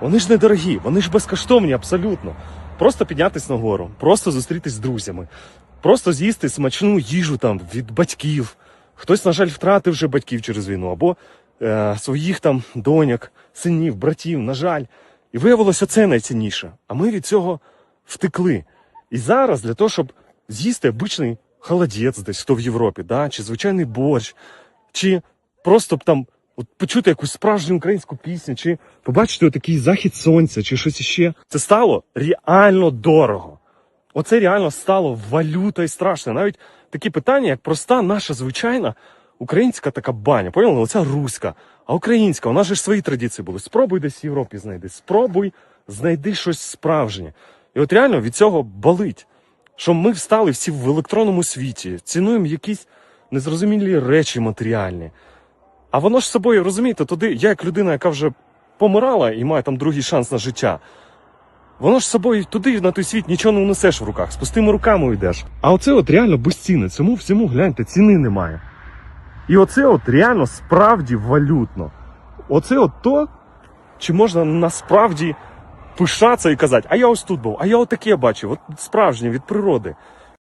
Вони ж недорогі, вони ж безкоштовні абсолютно. Просто піднятись нагору, просто зустрітись з друзями, просто з'їсти смачну їжу там від батьків. Хтось, на жаль, втратив вже батьків через війну, або е, своїх там доньок, синів, братів, на жаль. І виявилося це найцінніше. А ми від цього втекли. І зараз для того, щоб з'їсти обичний холодець десь, хто в Європі, да? чи звичайний борщ, чи просто б там от почути якусь справжню українську пісню, чи побачити отакий захід сонця, чи щось іще. Це стало реально дорого. Оце реально стало валютою страшно. Навіть такі питання, як проста наша звичайна українська така баня. Поняли? Оця руська. А українська, у нас же ж свої традиції були. Спробуй десь в Європі знайди. Спробуй знайди щось справжнє. І от реально від цього болить. Що ми встали всі в електронному світі, цінуємо якісь незрозумілі речі матеріальні. А воно ж собою, розумієте, туди, я як людина, яка вже помирала і має там другий шанс на життя. Воно ж собою туди на той світ нічого не унесеш в руках, з пустими руками йдеш. А оце от реально безцінне. Цьому всьому гляньте, ціни немає. І оце от реально справді валютно. Оце от то, чи можна насправді пишатися і казати, а я ось тут був, а я отаке бачив, от справжнє від природи.